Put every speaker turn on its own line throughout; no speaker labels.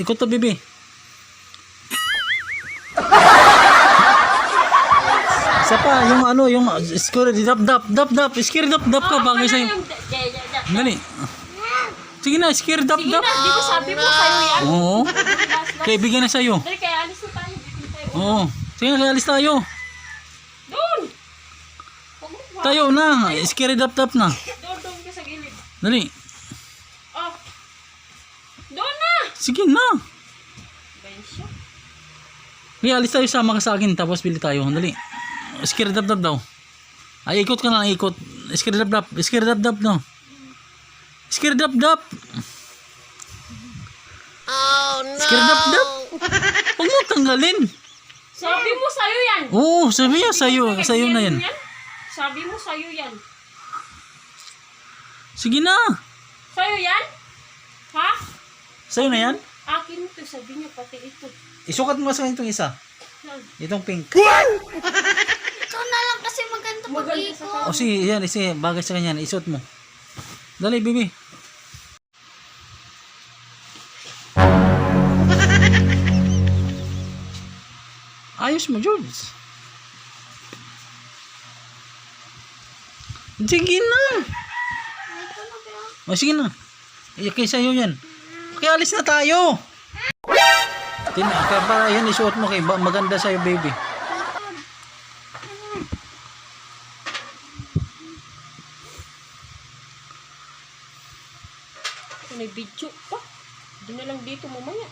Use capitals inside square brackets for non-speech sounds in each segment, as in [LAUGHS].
Ikot to, bibi. Isa pa, yung ano, yung scary dap dap dap dap, scary dap dap ka bagay sa'yo. Dali. Sige na, scary dap
Sige
dap.
na, di ko sabi mo sa'yo yan.
Oo. Kaibigan na sa'yo.
Dali, kaya alis na tayo.
Oo. Sige na, kaya alis tayo.
Doon!
Tayo na. Scary dap dap na.
Doon, doon ka sa gilid.
Dali. Sige na.
Bensyo.
Kaya alis tayo, sama ka sa akin, tapos bili tayo. Dali. Dap daw. Ay, ikot ka lang, ikot. Dap dap no. Dap. Oh no. Dap. Huwag mo tanggalin.
Sabi mo sa'yo yan.
Oo, sabi niya, sa'yo, sa'yo na yan.
Sabi mo sa'yo yan.
Sige na.
Sa'yo yan? Ha?
Sa'yo na yan.
Akin to, sabi niya pati ito.
Isukat mo sa itong isa.
Yan.
Itong pink. [LAUGHS]
Ikaw na lang kasi maganda pag
Maganda sa.
O sige, yan, isi, bagay sa kanya, isuot mo. Dali, bibi. [LAUGHS] Ayos mo, George. Sige na.
Ito na kaya.
O sige na. Eh, kay sa'yo yan. Kaya alis na tayo. Tina, kaya para yan, isuot mo kay maganda sa'yo, baby.
May video pa. Doon na lang dito mamaya.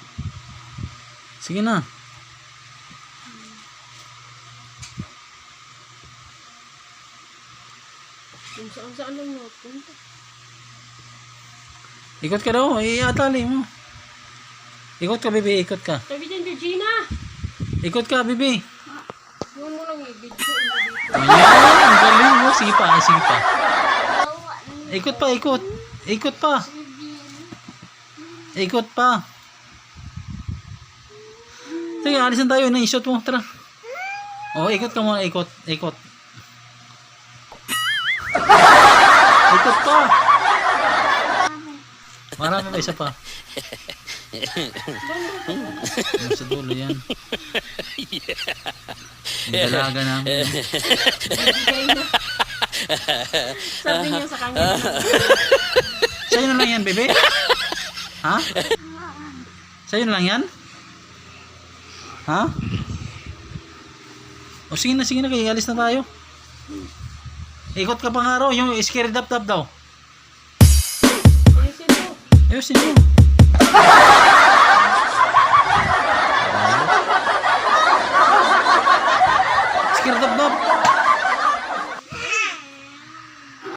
Sige na.
Kung saan saan lang napunta.
Ikot ka daw, iatali mo. Ikot ka, baby, ikot ka.
Sabi dyan, Georgina.
Ikot ka, baby.
Huwag mo lang i-video.
Ayan, ang galing mo. Pa, pa.
Bawa ni
Ikot pa, ikot. Ikot pa.
Bibi.
Ikot pa. Sige, alis na tayo. Naisot mo. Tara. Oh, ikot ka muna. Ikot. Ikot. Ikot pa. Marami pa isa pa. Sa dulo yan. Ang dalaga namin.
Sabi niya sa kanya.
Sa'yo na lang yan, bebe? Ha? Sa'yo na lang yan? Ha? O sige na, sige na, kaya alis na tayo. Ikot ka pa nga raw, yung scary dap dap daw. Ayusin mo. Scary dap dap.